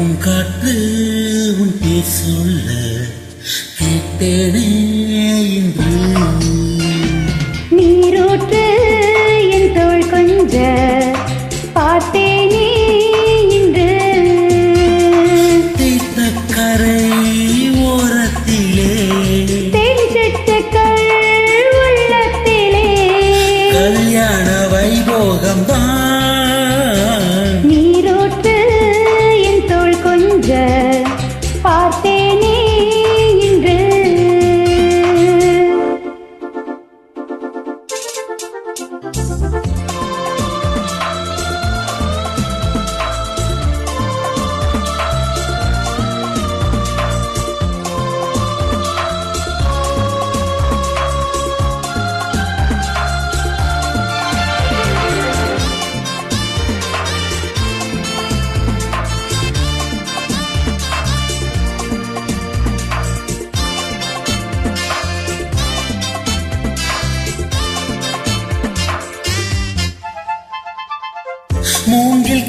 பூங்காற்று உன் பேர் சொல்ல கேட்டேனே இன்று. நீரூற்று என் தோள் கொஞ்ச பார்த்தேனே இன்று. தீர்த்த கரை ஓரத்திலே தேன் சிட்டுக்கள் உள்ளத்திலே. கல்யாண வைபோகம்தான்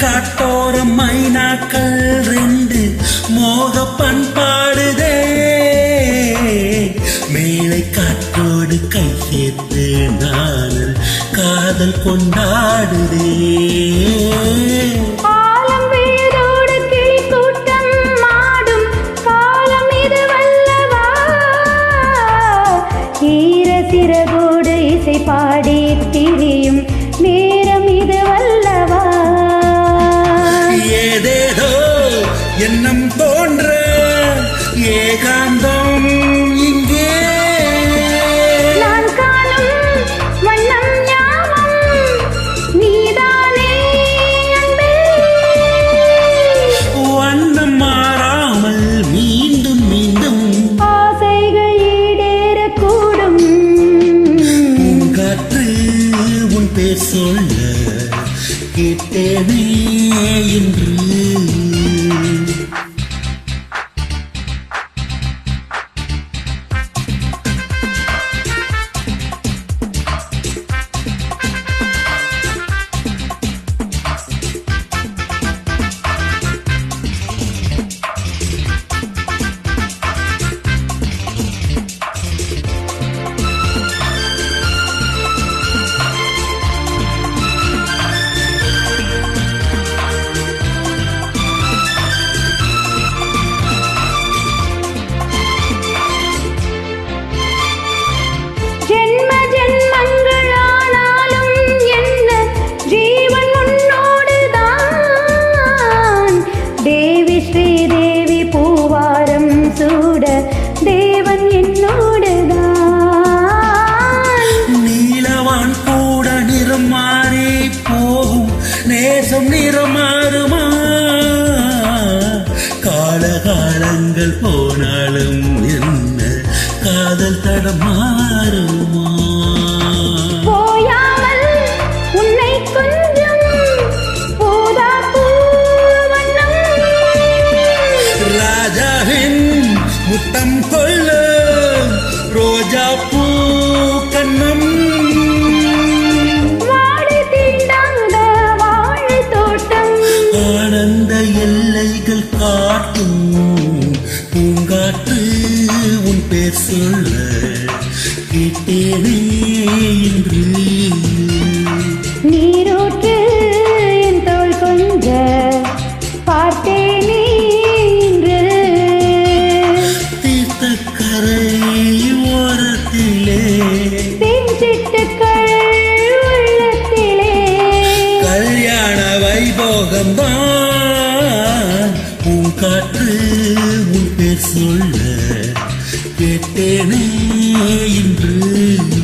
காட்டோரம் மைனாக்கள் ரெண்டு மோக பண்பாடுதே மேலை காற்றோடு கை சேர்த்து நானல் காதல் கொண்டாடுதே. பேர் சொல்ல கேட்டேனே என்று. காலகாலங்கள் போனாலும் என்ன காதல் தடமாறுமா? போயாமல் உன்னை கொஞ்சம் போதா பூவண்ணம் ராஜாவின் முத்தம் கொள்ள ரோஜா பூ சொல்ல கேட்டேனே என்று நீரோற்று என் தோல் கொஞ்ச பார்த்தேனே இன்று. தீர்த்தக்கரை ஓரத்திலே தேன் உள்ளத்திலே. கல்யாண வைபோகம்தான் உன் பேர் சொல்ல. கேட்டேனே இன்று.